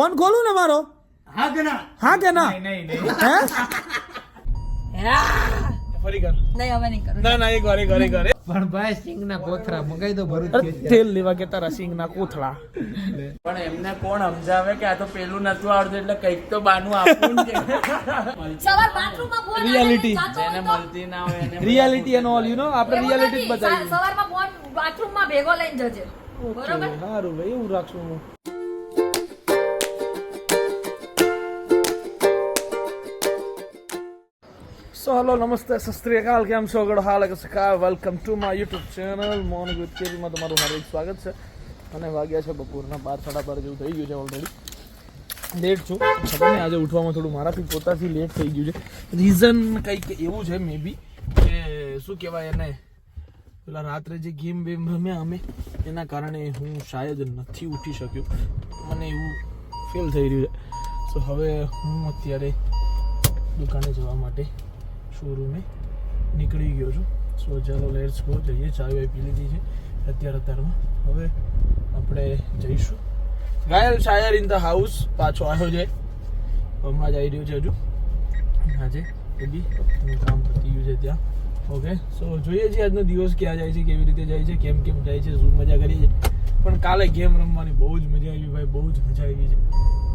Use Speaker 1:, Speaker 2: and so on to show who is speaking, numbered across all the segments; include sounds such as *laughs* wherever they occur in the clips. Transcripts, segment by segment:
Speaker 1: Phone ખોલું ને મારો?
Speaker 2: હા કે ના?
Speaker 1: હા કે ના?
Speaker 3: નહીં નહીં ફરી કર.
Speaker 4: નહીં હવે નહીં કરું.
Speaker 3: ના ના એક વાર એક વાર એક વાર
Speaker 2: પણ ભાઈ સિંગ ના કોથરા મગાઈ દો ભરૂચ
Speaker 3: તેલ લેવા કે તારા સિંગ ના કોથળા.
Speaker 5: પણ એમને કોણ સમજાવે કે આ તો પેલું નતું આવડતું એટલે કંઈક તો બાનું આપવું ને કે
Speaker 4: સવાર બાથરૂમમાં ફોન
Speaker 3: Reality.
Speaker 5: જેને મળતી ના હોય એને
Speaker 3: reality and all you know આપણે રિયાલિટી જ બતાવી
Speaker 4: સવારમાં ફોન બાથરૂમમાં ભેગો લઈને જજે. બરોબર?
Speaker 3: સારું ભાઈ એવું રાખશું હું. સો હલો નમસ્તે સસ્ત્રીયકાલ કેમ છો ગઢ હાલ કે સકા welcome to my YouTube channel Mon with કેરીમાં તમારું હાર્દિક સ્વાગત છે અને વાગ્યા છે બપોરના બાર સાડા બાર જેવું થઈ ગયું છે ઓલરેડી લેટ છું. ખબર નહીં, આજે ઉઠવામાં થોડું મારાથી પોતાથી લેટ થઈ ગયું છે. રીઝન કંઈક એવું છે મે બી કે શું કહેવાય એને? પેલા રાત્રે જે ગેમ બેમ રમ્યા અમે, એના કારણે હું શાયદ નથી ઉઠી શક્યો. મને એવું ફીલ થઈ રહ્યું છે. સો હવે હું અત્યારે દુકાને જવા માટે શોરૂમે નીકળી ગયો છું. સો ચાલો લેટ્સ ગો જઈએ. ચા વાય પી લીધી છે અત્યારે અત્યારમાં. હવે આપણે જઈશું. ગાયલ શાયર ઇન ધ હાઉસ પાછો આવ્યો છે. હમણાં જ આવી રહ્યો છે હજુ. આજે એ બી કામ પતી ગયું છે ત્યાં. ઓકે સો જોઈએ છીએ આજનો દિવસ ક્યાં જાય છે, કેવી રીતે જાય છે, કેમ કેમ જાય છે, શું મજા કરી છે પણ કાલે ગેમ રમવાની બહુ જ મજા આવી ભાઈ, બહુ જ મજા આવી છે.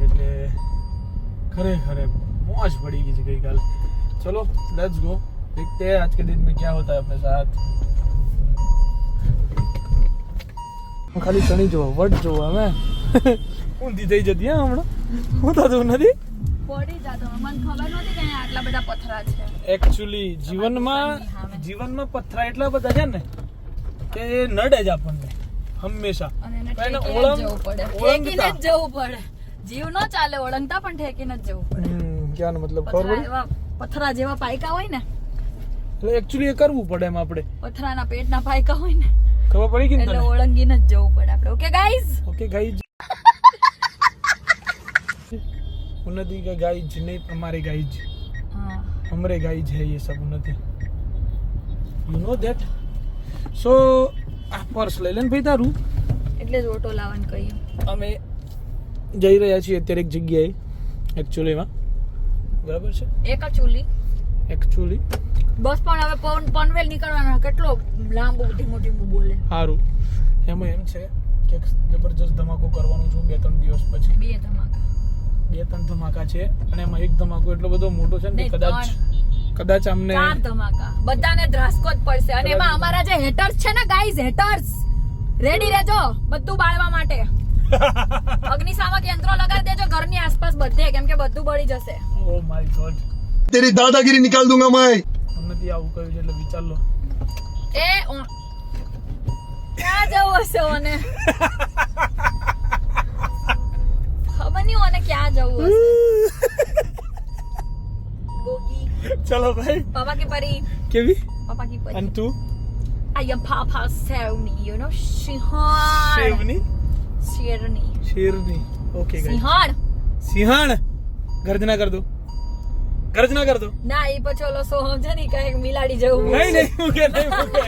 Speaker 3: એટલે ખરેખર મોજ પડી ગઈ છે ગઈકાલે. चलो लेट्स गो देखते हैं आज के दिन में क्या होता है अपने साथ ખાલી ચણી જોવા વટ જોવા અમે ઊંધી થઈ જતી હા હમણાં હું થતું નથી
Speaker 4: પડી જાતો મને ખબર નહોતી કે અહીંયા આટલા બધા પથરા છે
Speaker 3: એકચ્યુઅલી જીવનમાં જીવનમાં પથરા એટલા બધા છે ને કે એ નડે જ આપણને હંમેશા
Speaker 4: અને એને
Speaker 3: પણ એને
Speaker 4: ઠેકીને જ
Speaker 3: ઓળંગ-
Speaker 4: જવું પડે
Speaker 3: ઓળંગતા.
Speaker 4: ઠેકીને જ જવું પડે જીવ ન ચાલે ઓળંગતા પણ ઠેકીને જ જવું પડે
Speaker 3: હમ, ક્યાંનો મતલબ ખબર
Speaker 4: પથરા
Speaker 3: પડી
Speaker 4: એવા પથરા જેવા પાયકા હોય ને
Speaker 3: એટલે એકચ્યુઅલી એ કરવું પડે એમ આપણે
Speaker 4: પથરાના પેટના પાયકા હોય ને
Speaker 3: ખબર પડી કે
Speaker 4: એટલે
Speaker 3: તને
Speaker 4: ઓળંગીને જ જવું પડે આપણે ઓકે ગાઈઝ
Speaker 3: ओके गाइज उन्नति का गाइज नहीं हमारे गाइज
Speaker 4: હા
Speaker 3: हमारे गाइज है ये सब उन्नति यू नो दैट સો આ પર્સ લઈ લેને ભાઈ તારું
Speaker 4: એટલે જ ઓટો લાવવાનું કહ્યું
Speaker 3: અમે જઈ રહ્યા છીએ અત્યારે એક જગ્યાએ એકચ્યુઅલીમાં બરાબર છે?
Speaker 4: એક ચૂલી.
Speaker 3: એકચ્યુઅલી
Speaker 4: બસ પણ હવે પવન પનવેલ નીકળવાનો કેટલો લાંબુ ધીમું મોટી બોલે.
Speaker 3: સારું એમાં એમ છે કે જબરજસ્ત ધમાકો કરવાનું છું બે ત્રણ દિવસ પછી.
Speaker 4: બે ધમાકા.
Speaker 3: બે ત્રણ ધમાકા છે અને એમાં એક ધમાકો એટલો બધો મોટો છે ને કદાચ કદાચ અમને
Speaker 4: ચાર ધમાકા. બધાને ધ્રાસકો જ પડશે. અને એમાં અમારા જે હેટર્સ છે ને ગાઈઝ હેટર્સ. રેડી રહેજો બધું બાળવા માટે. *laughs* અગ્નિશામક યંત્રો લગાડી દેજો ઘરની આસપાસ બધે કેમ કે બધું બળી જશે.
Speaker 3: ઓ માય ગોડ
Speaker 6: તેરી દાદાગીરી નિકાલ દૂંગા मैं
Speaker 3: નથી આવું કહ્યું છે એટલે વિચાર લો.
Speaker 4: એ ક્યાં જવું હશે ઓને? ખબર નહીં ઓને ક્યાં જવું હશે.
Speaker 3: ચલો ભાઈ.
Speaker 4: પાપા કે પરી.
Speaker 3: કેવી?
Speaker 4: પાપા કી પરી.
Speaker 3: અને તું?
Speaker 4: આઈ એમ પાપા સેવની યુ નો સિંહણ
Speaker 3: સેવની
Speaker 4: શેરની.
Speaker 3: શેરની. ઓકે ગાઈસ
Speaker 4: સિંહણ.
Speaker 3: સિંહણ. ગર્જના કર દો. ગર્જના ના કરતો?
Speaker 4: ના એ પછી ઓલો સોહમ છે ને કંઈક મિલાડી જવું
Speaker 3: નહીં નહીં મૂકે નહીં મૂકે.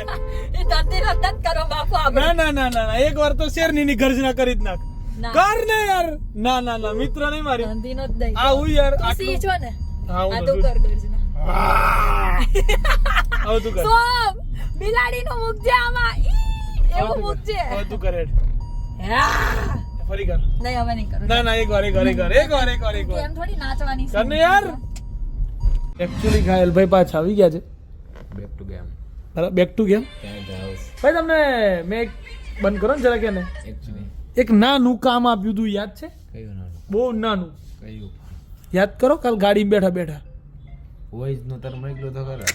Speaker 4: એ તંતી રદ્દ કરો બાપુ આપણે
Speaker 3: ના ના ના ના એક વાર તો શેરની ની ગર્જના કરી જ નાખ. કર ને યાર. ના ના ના મિત્ર નહીં મારી.
Speaker 4: તંતી નો દઈ.
Speaker 3: આ હું યાર
Speaker 4: આ
Speaker 3: સી
Speaker 4: છો ને? આ
Speaker 3: તો
Speaker 4: કર ગર્જના
Speaker 3: હવે તું કર.
Speaker 4: સોમ બિલાડી નું મૂકજે આમાં. એવું. મૂકજે
Speaker 3: હવે તું કરે ફરી કર.
Speaker 4: નહીં હવે નહીં કરું.
Speaker 3: ના ના એક વાર એક વાર એક વાર એક વાર એક વાર એક વાર.
Speaker 4: કેમ થોડી નાચવાની
Speaker 3: કર ને યાર. એકચ્યુઅલી ઘાયલભાઈ પાછા આવી ગયા છે.
Speaker 2: બેક ટુ ગેમ
Speaker 3: બરાબર બેક ટુ ગેમ ભાઈ તમને મેં એક બંધ કરો ને જરા કે ને એક નાનું કામ આપ્યું હતું યાદ છે?
Speaker 2: કયું નાનું?
Speaker 3: બહુ નાનું.
Speaker 2: કયું?
Speaker 3: યાદ કરો કાલ ગાડી બેઠા બેઠા.
Speaker 2: વોઇસ નો તાર મોકલ્યો તો ખરા.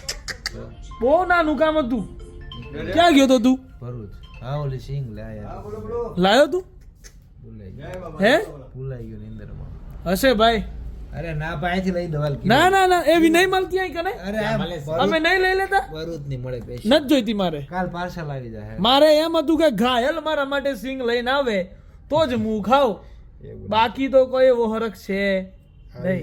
Speaker 3: બહુ નાનું કામ હતું. ક્યાં ગયો તો તું?
Speaker 2: ભરૂચ. હા ઓલી સિંગ લાયા
Speaker 3: લાયો તું? હે?
Speaker 2: ભૂલાઈ ગયો નિંદરમાં.
Speaker 3: હશે ભાઈ.
Speaker 2: અરે ના પાસેથી લઈ દવાલ
Speaker 3: ના ના ના એવી નહીં મળતી અહીં કને?
Speaker 2: અરે
Speaker 3: અમે નહીં લઈ લેતા?
Speaker 2: ભરૂચ નહીં મળે પૈસા.
Speaker 3: નથી જોઈતી મારે.
Speaker 2: કાલ પાર્સલ આવી જાય
Speaker 3: મારે એમ હતું કે ઘાયલ મારા માટે સિંગ લઈને આવે તો જ હું ખાવ બાકી તો કોઈ એવો હરખ છે નહીં.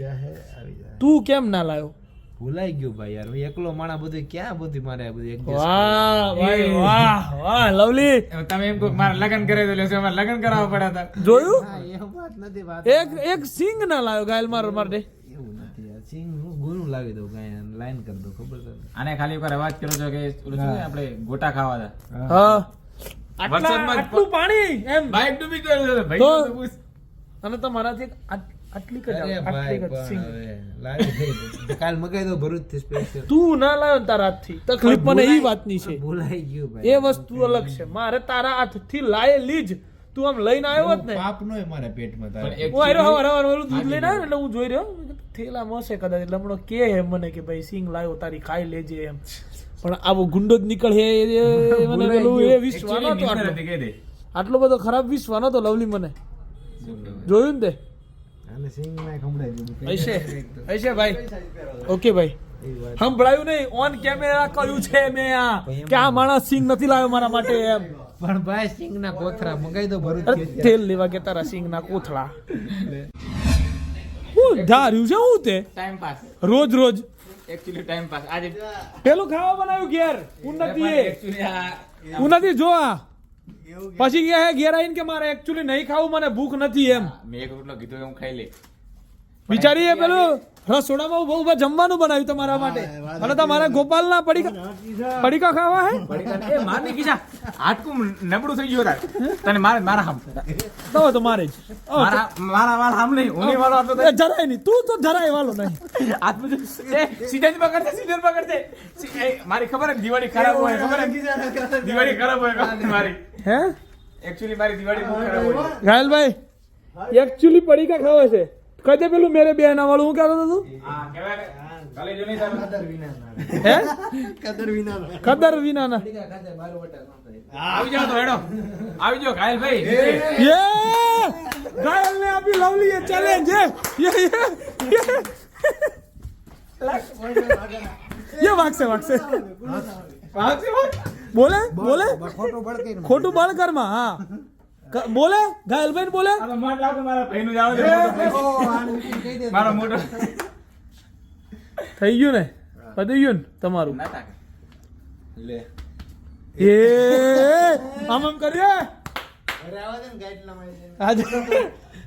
Speaker 3: તું કેમ ના લાયો?
Speaker 2: ભૂલાઈ ગયું ભાઈ યાર. એકલો માણા બધું ક્યાં બધું મારે બધું
Speaker 3: વાહ ભાઈ વાહ વાહ લવલી.
Speaker 5: તમે એમ મારે લગન કરે તો લેશે અમારે લગ્ન કરાવવા પડ્યા હતા
Speaker 3: જોયું?
Speaker 2: એ એવું વાત નથી વાત
Speaker 3: એક એક સિંગ ના લાવ્યો ગાયલ મારો માટે
Speaker 2: એવું નથી યાર સિંગ હું ગુનું લાવી દઉં કાંઈ લાઈન કરી દઉં ખબર છે?
Speaker 5: આને ખાલી એકવાર અવાજ કર્યો છો કે ઓલું શું આપણે ગોટા ખાવા હતા?
Speaker 3: હા. આટલા પાણી એમ.
Speaker 5: બાઈક ડૂબી ગયું ભાઈ
Speaker 3: તો?
Speaker 5: તો
Speaker 3: અને તમારાથી આટલી જ
Speaker 2: અરે
Speaker 3: આવે,
Speaker 2: ભાઈ
Speaker 3: આટલી જ સિંગ
Speaker 2: લાવી કાલ મગાઈ દો ભરૂચથી સ્પેશિયલ
Speaker 3: તું ના લાવ્યો તારા હાથથી તકલીફ મને એ વાતની છે.
Speaker 2: ભૂલાઈ ગયું ભાઈ.
Speaker 3: એ વસ્તુ અલગ છે. મારે તારા હાથથી લાયેલી જ. તું આમ લઈને આવ્યો જ ને.
Speaker 2: પાપ નો મારા પેટમાં તારે.
Speaker 3: હું આવ્યો હવાર હવાર ઓલું દૂધ લઈને આવ્યો એટલે હું જોઈ રહ્યો. થેલા મસે કદાચ. એટલે હમણાં કે હે મને કે ભાઈ સિંગ લાવ્યો તારી ખાઈ લેજે એમ. પણ આવો ગુંડો જ નીકળે મને પેલું એ વિશ્વાસ નતો આટલો.
Speaker 5: હતી, કહી દે.
Speaker 3: આટલો બધો ખરાબ વિશ્વાસ નતો લવલી મને. જોયું ને તે?
Speaker 2: અને સિંગમાં ખમડાઈ દીધું
Speaker 3: હશે ભાઈ. ઓકે ભાઈ. સંભળાયું નહીં. ઓન કેમેરા કહ્યું છે મેં આ. કે આ માણસ સિંગ નથી લાવ્યો મારા માટે એમ.
Speaker 2: પણ ભાઈ સિંગ ના કોથરા મંગાઈ દો
Speaker 3: ભરું તેલ લેવા કે તારા સિંગ ના કોથળા હું ધાર્યું છે હું તે?
Speaker 5: ટાઈમ પાસ
Speaker 3: રોજ રોજ.
Speaker 5: એક્ચ્યુઅલી ટાઈમ પાસ આજે
Speaker 3: પેલું ખાવા બનાવ્યું ઘેર. ઉન્નતિ ઉન્નતિ જો આ. પછી કે હે ઘેર આવીને કે મારે એકચ્યુઅલી નહીં ખાવું મને ભૂખ નથી એમ.
Speaker 5: મેં એક રોટલો કીધો એમ હું ખાઈ લે
Speaker 3: બિચારી એ પેલું? રસોડામાં ઊભા ઊભા જમવાનું બનાવ્યું તમારા માટે. અને તમારા ગોપાલના પડીકા પડીકા ખાવા હે?
Speaker 5: એ માર નહીં કીધા હાડકું નબળું થઈ ગયું તાર. તને મારે મારા હામ.
Speaker 3: તો તો મારે જ.
Speaker 5: મારા મારા વાળ હામ નહીં. હું નહીં. વાળો આપતો
Speaker 3: એ જરાય નહીં. તું તો જરાય વાલો નહીં.
Speaker 5: હાથ બધું સીધા જ પકડતે સીધા જ પકડતે મારી ખબર હે દિવાળી ખરાબ હોય ખબર હે? દિવાળી ખરાબ હોય મારી.
Speaker 3: હે?
Speaker 5: એક્ચ્યુઅલી મારી દિવાળી બહુ ખરાબ હોય.
Speaker 3: ગાયલભાઈ એક્ચ્યુઅલી પડીકા ખાવા છે. કહી દે પેલું મેરે બેના વાળું હું કહેતો હતો તું?
Speaker 5: હા કહેવાય કે કાલે જો નહીં તારું.
Speaker 3: હે? કદર વિનાના
Speaker 5: આવી જાઓ તો હેડો. આવી જાઓ ઘાયલ ભાઈ
Speaker 3: યે ઘાયલ ને આપી લવલી એ ચેલેન્જ હે યે યે યે વાગશે વાગશે. બોલે બોલે.
Speaker 2: ખોટું બળકે
Speaker 3: ખોટું હા. બોલે? ઘાયલભાઈ બોલે?
Speaker 5: મારા મોટો
Speaker 3: થઈ ગયું ને? પતી ગયું ને તમારું?
Speaker 5: લે.
Speaker 3: એ આમ આમ કરીએ? આજ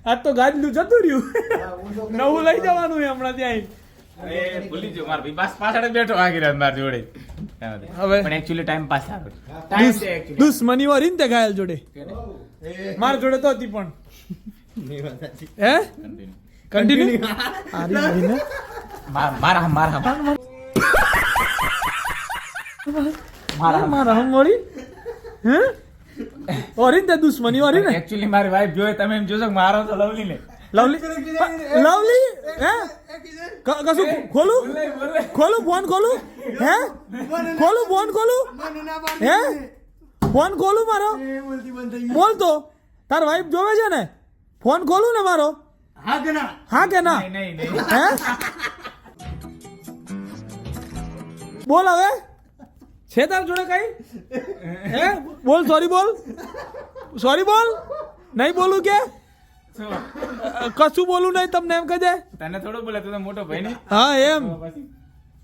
Speaker 3: આજ તો ગાજલું જતું રહ્યું. નવું લઈ જવાનું હમણાં ત્યાં
Speaker 5: એ ભૂલી જો મારા ભાઈ પાછળ બેઠો આગળ મારા જોડે.
Speaker 3: હવે
Speaker 5: પણ એકચ્યુઅલી ટાઈમ પાસ આવે.
Speaker 3: દુશ્મની વાળી ને તે ઘાયલ જોડે. માર જોડે તો હતી પણ. હે. કન્ટિન્યુ આરી ભાઈને
Speaker 5: મારા મારા. મારા
Speaker 3: મારા હમ. વળી? હે? ઓરી તે દુશ્મની ને?
Speaker 5: Actually મારી wife જોય તમે એમ જોશો મારો તો લવલી ને.
Speaker 3: લવલી? લવલી? હે? કશું ખોલું? ખોલું ફોન ખોલું? હે? ખોલું ફોન ખોલું? હે? ફોન ખોલું મારો? બોલ તો તાર વાઈફ જોવે છે ને? ફોન ખોલું ને મારો? હા કે ના?
Speaker 5: નહીં નહીં નહીં.
Speaker 3: હે? બોલ હવે. છે તાર જોડે કઈ? હે? બોલ સોરી બોલ. સોરી બોલ. નહીં બોલું કે? કશું બોલું નહીં તમને એમ કહી દે
Speaker 5: તને થોડું બોલે તું મોટો ભાઈ ને?
Speaker 3: હા એમ.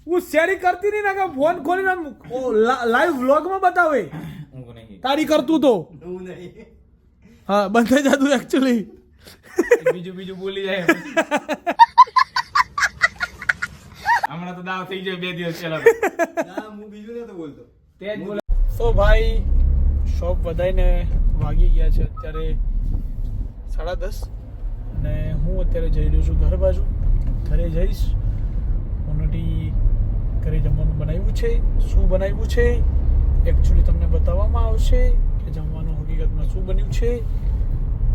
Speaker 3: હું શેરી કરતી નહીં ના કે ફોન ખોલીને લાઈવ વ્લોગમાં બતાવે. તારી કરતું તો. હા બંધ થઈ જતું એકચ્યુઅલી
Speaker 5: બીજું બીજું બોલી જાય. હમણાં તો દાવ થઈ જાય બે દિવસ પહેલા. હું બીજું નતો બોલતો. તે જ બોલે.
Speaker 3: તો ભાઈ શોપ વધાઈને વાગી ગયા છે અત્યારે સાડા દસ. અને હું અત્યારે જઈ રહ્યો છું ઘર બાજુ. ઘરે જઈશ. ઓનટી ઘરે જમવાનું બનાવ્યું છે. શું બનાવ્યું છે? એકચ્યુઅલી તમને બતાવવામાં આવશે કે જમવાનું હકીકતમાં શું બન્યું છે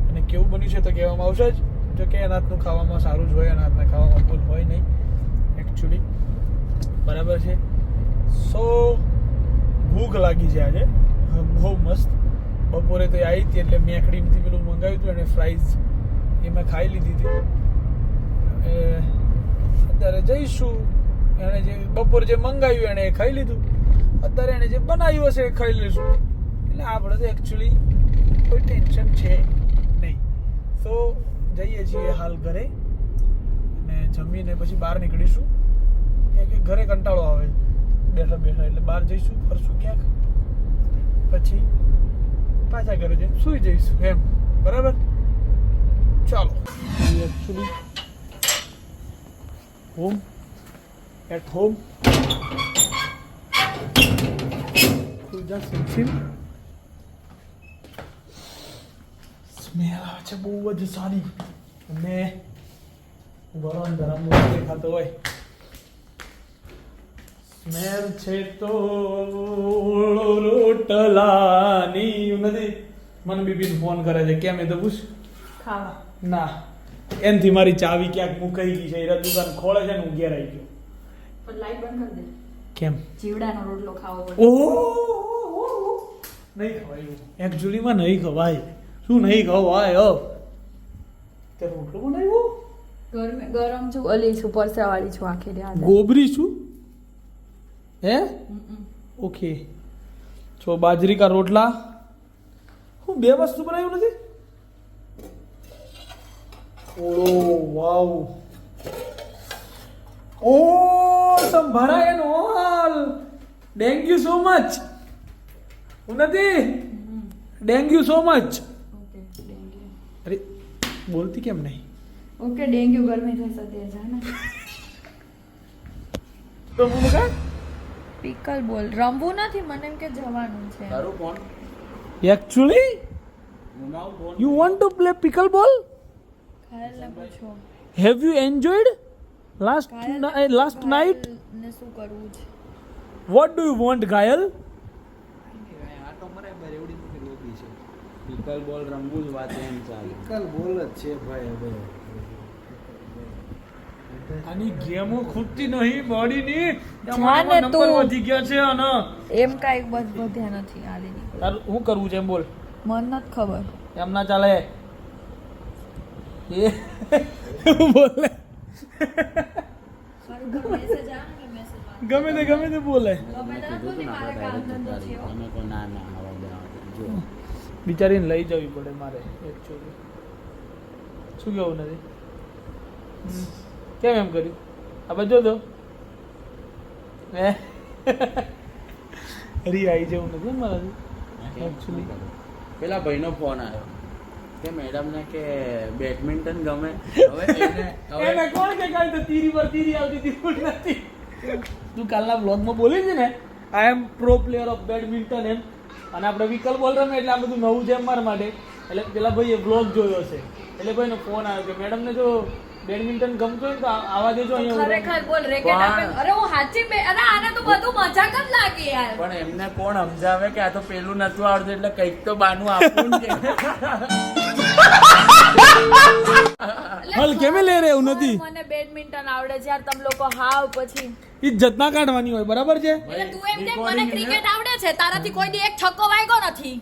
Speaker 3: અને કેવું બન્યું છે તો કહેવામાં આવશે જ. જો કે અનાજનું ખાવામાં સારું જ હોય, અનાજના ખાવામાં ભૂલ હોય નહીં એકચ્યુઅલી બરાબર છે? સો, ભૂખ લાગી છે આજે. બહુ મસ્ત. બપોરે તો આવી હતી એટલે મેકડીમાંથી પેલું મંગાવ્યું હતું અને ફ્રાઈઝ એ મેં ખાઈ લીધી હતી. અત્યારે જઈશું. એણે જે બપોરે જે મંગાવ્યું એણે એ ખાઈ લીધું. અત્યારે એણે જે બનાવ્યું હશે એ ખાઈ લઈશું એટલે આપણે તો એકચ્યુઅલી કોઈ ટેન્શન છે નહીં. તો જઈએ છીએ હાલ ઘરે અને જમીને પછી બહાર નીકળીશું. કે ઘરે કંટાળો આવે. બેઠા બેઠા એટલે બહાર જઈશું, ફરશું ક્યાંક. પછી પાછા ઘરે જઈને સુઈ જઈશું એમ. બરાબર? ચાલો. એકચ્યુઅલી હોમ એટ હોમ પૂજા સિમસિમ સ્મેલ આવે છે બહુ જ સારી અને ગરમ ગરમ દેખાતો હોય સ્મેલ છે તો રોટલાની એવું નથી મને બીબીન ફોન કરે છે કેમ એ તો પૂછ
Speaker 4: ખાવા.
Speaker 3: ના એનથી મારી ચાવી ક્યાંક મુકાઈ ગઈ છે એ દુકાન ખોળે છે ને હું ઘેર આવી ગયો.
Speaker 4: પણ લાઈટ બંધ કરી દે.
Speaker 3: કેમ?
Speaker 4: જીવડાનો રોટલો ખાવો પડે.
Speaker 3: ઓહો નહીં ખવાય એકચ્યુઅલીમાં નહીં ખવાય. શું નહીં ખવાય હો? તે રોટલો બનાવ્યો?
Speaker 4: ગરમ છું અલી છું પરસાવાળી છું આખી રાત.
Speaker 3: ગોબરી છું? હે? ઓકે. છો બાજરી કા રોટલા? હું બે વસ્તુ બનાવ્યું નથી? Oh wow. ઓ સંભરાય નો all thank you so much Unnati thank you
Speaker 4: so much
Speaker 3: અરે બોલતી કેમ નહીં?
Speaker 4: ઓકે ડેન્ગ્યુ ગરમી થશે તે જાને
Speaker 3: તો મુકા
Speaker 4: પિકલ બોલ. રમવું નથી મને એમ કે જવાનું છે.
Speaker 5: તારું phone
Speaker 3: actually you want to play pickleball
Speaker 4: ખાયલને પૂછો
Speaker 3: have you enjoyed
Speaker 4: last
Speaker 3: last night
Speaker 4: ને શું કરવું છે
Speaker 3: વોટ ડુ યુ વોન્ટ ગાયલ
Speaker 2: આટો મરાય બાર એવડી મોટી લોબી છે?
Speaker 5: પીકલ બોલ રમવું જ વાત એમ ચાલે
Speaker 2: કલ બોલ જ છે ભાઈ હવે
Speaker 3: આની ગેમો ખૂટતી નહીં બોડીની.
Speaker 4: જાને
Speaker 3: નંબર
Speaker 4: તું.
Speaker 3: વધી ગયો છે અને
Speaker 4: એમ કાંઈ બસ વધ્યા નથી આલી નીકળ
Speaker 3: તારું શું કરવું છે એમ બોલ.
Speaker 4: મન નથી ખબર.
Speaker 3: એમ ના ચાલે. એ. બોલે. ગમે તે ગમે તે બોલે.
Speaker 5: તમે કો ના ના આવા જાઓ જો.
Speaker 3: બિચારીને લઈ જવી પડે મારે એકચ્યુઅલી શું કેવું નથી? કેમ એમ કર્યું? આ બધો તો? હે? *laughs* રી આવી જવું નથી મારાથી એકચ્યુઅલી
Speaker 5: પેલા ભાઈનો ફોન આવ્યો. કે મેડમ ને કે બેડમિન્ટન ગમે. હવે *laughs* એને
Speaker 3: કોણ કે કાઈ તો તીરી પર તીરી આવતી હતી પણ નથી. તું કાલના બ્લોગમાં બોલી છે ને I am pro player of badminton એમ. અને આપણે વિકલ્પ બોલ રમે એટલે આ બધું નવું છે મારા માટે. એટલે પેલા ભાઈએ બ્લોગ જોયો છે. એટલે ભાઈનો ફોન આવ્યો કે મેડમને જો બેડમિન્ટન ગમતું હોય તો આવા દેજો અહીંયા
Speaker 4: ખરેખર બોલ રેકેટ આપે અરે હું સાચી બે અરે આને તો બધું મજાક જ લાગે યાર.
Speaker 5: પણ એમને કોણ સમજાવે કે આ તો પેલું નતું આવડતું એટલે કંઈક તો બાનું આપવું ને *laughs*
Speaker 3: હલ કેમે લે રે એવું નથી
Speaker 4: મને બેડમિન્ટન આવડે છે યાર તમે લોકો હાવ પછી.
Speaker 3: ઇજ્જત ના કાઢવાની હોય બરાબર છે?
Speaker 4: તું એમ કે મને ક્રિકેટ આવડે છે તારાથી કોઈ દી એક છક્કો વાગ્યો નથી.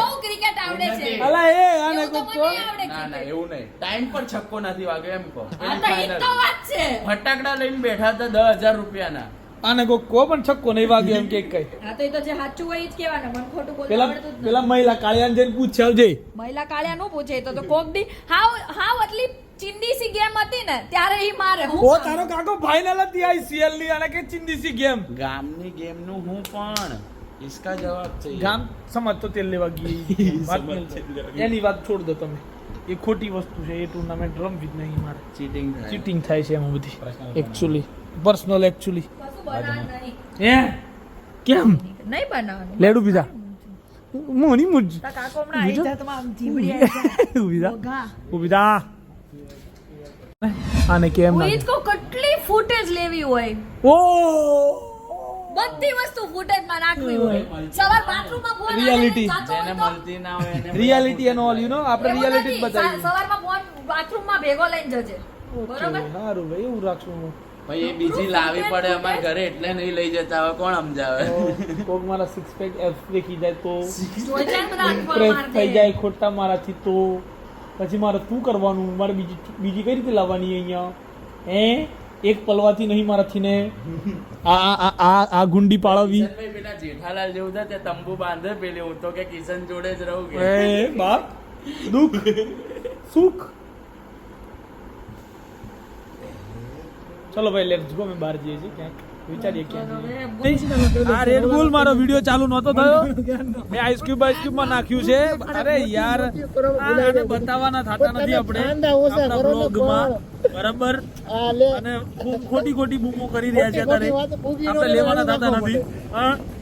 Speaker 4: બહુ ક્રિકેટ આવડે છે.
Speaker 3: અલા એ આને
Speaker 4: એવું તો
Speaker 3: કોક
Speaker 4: મને આવડે
Speaker 5: ના ના એવું નહીં. ટાઈમ પર છક્કો નથી વાગ્યો એમ કહો.
Speaker 4: હા તો વાત છે.
Speaker 5: ફટાકડા લઈને બેઠા હતા દસ હજાર રૂપિયાના.
Speaker 3: આને કોક કો પણ છક્કો નહીં વાગ્યો એમ કે કઈ.
Speaker 4: હા તો ઈ તો જે સાચું હોય એ જ કહેવાનું મને ખોટું બોલવું
Speaker 3: પેલા
Speaker 4: આવડતું
Speaker 3: પેલા મહિલા કાળિયાને જઈને પૂછે આવજે
Speaker 4: મહિલા કાળિયા નું પૂછે તો તો કોક દી હાવ હાવ એટલી ચિંદી સી ગેમ હતી ને ત્યારે ઈ મારે હું
Speaker 3: ઓ
Speaker 4: કામ?
Speaker 3: તારો કાકો ફાઇનલ હતી આઈસીએલ ની અને કે ચિંદીસી ગેમ
Speaker 5: ગામની ગેમનું હું પણ इसका જવાબ છે
Speaker 3: ગામ સમજ તો તેલ લેવા ગઈ વાત
Speaker 5: સમજ
Speaker 3: નહીં.
Speaker 5: છે.
Speaker 3: એની વાત છોડ દો તમે એ ખોટી વસ્તુ છે એ ટુર્નામેન્ટ રમવી જ નહીં મારે
Speaker 5: ચીટિંગ થાય
Speaker 3: ચીટિંગ થાય છે એમાં બધી એકચ્યુઅલી પર્સનલ એકચ્યુઅલી
Speaker 4: કશું બનાવવાનું નહીં
Speaker 3: હે કેમ
Speaker 4: નહીં બનાવવાનું
Speaker 3: લેડુ પીધા મોની મુજ
Speaker 4: તારા કાકો હમણાં આઈ જાતમાં આમ જીવડી આઈ જાય.
Speaker 3: ઉભીધા
Speaker 4: વઘા.
Speaker 3: ઉભીધા *laughs* આને કેમ ના
Speaker 4: ઈ કેટલી ફૂટેજ લેવી હોય?
Speaker 3: ઓ!
Speaker 4: બધી વસ્તુ ફૂટેજમાં નાખવી હોય. સવાર બાથરૂમમાં ફોન
Speaker 3: રિયાલિટી
Speaker 5: એને મળતી ના હોય એને
Speaker 3: reality and all you know આપણે રિયાલિટી જ બતાવી
Speaker 4: સવારમાં ફોન બાથરૂમમાં ભેગો લઈને જજે. બરોબર?
Speaker 3: સારું ભાઈ એવું રાખશું હું.
Speaker 5: ભાઈ એ બીજી લાવી પડે અમારે ઘરે એટલે નહીં લઈ જતા હવે કોણ સમજાવે?
Speaker 3: કોક મારા સિક્સ પેક એફ દેખી જાય તો થઈ જાય ખોટા મારાથી તો. પછી મારે શું કરવાનું? મારે બીજી બીજી કઈ રીતે લાવવાની અહીંયા? હે? એક પલવાથી નહીં મારાથી ને આ આ આ ગુંડી પાળવી?
Speaker 5: પેલા જેઠાલાલ જેવું થાય તે તંબુ બાંધે પેલી હું તો કે કિશન જોડે જ રહું કે.
Speaker 3: એ બાપ દુઃખ. સુખ. ચલો ભાઈ લેટ્સ ગો અમે બહાર જઈએ છીએ ક્યાંક. વિચારીએ ક્યાં આ રેડ મારો વિડિયો ચાલુ નહોતો થયો. મેં આઈસ ક્યુબ આઈસ ક્યુબમાં નાખ્યું છે. અરે યાર આને બતાવવાના થતા નથી આપણે. આપણા બ્લોગમાં બરાબર? અને ખોટી ખોટી બૂમો કરી રહ્યા છે અત્યારે. આપણે લેવાના થતા નથી.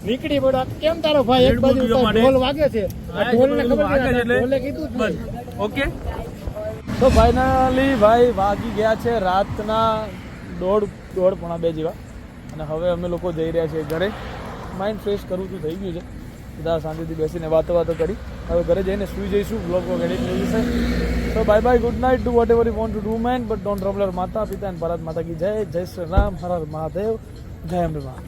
Speaker 1: નીકળી પડો. કેમ તારો ભાઈ એક બાજુ ઢોલ વાગે છે? ઢોલને ખબર
Speaker 3: છે
Speaker 1: છે ઢોલે કીધું જ નહીં.
Speaker 3: બંધ. ઓકે? તો ફાઇનલી ભાઈ વાગી ગયા છે રાતના દોઢ દોઢ પોણા બે જેવા. અને હવે અમે લોકો જઈ રહ્યા છીએ ઘરે. માઇન્ડ ફ્રેશ કરવું તો થઈ ગયું છે. બધા શાંતિથી બેસીને વાતો વાતો કરી. હવે ઘરે જઈને સુઈ જઈશું બ્લોગ વોગ એડિટ થઈ તો bye bye good night to whatever you want to do man but don't trouble માતા પિતા અને ભારત માતા કી જય. જય શ્રી રામ, હર હર મહાદેવ, જય અંબે મા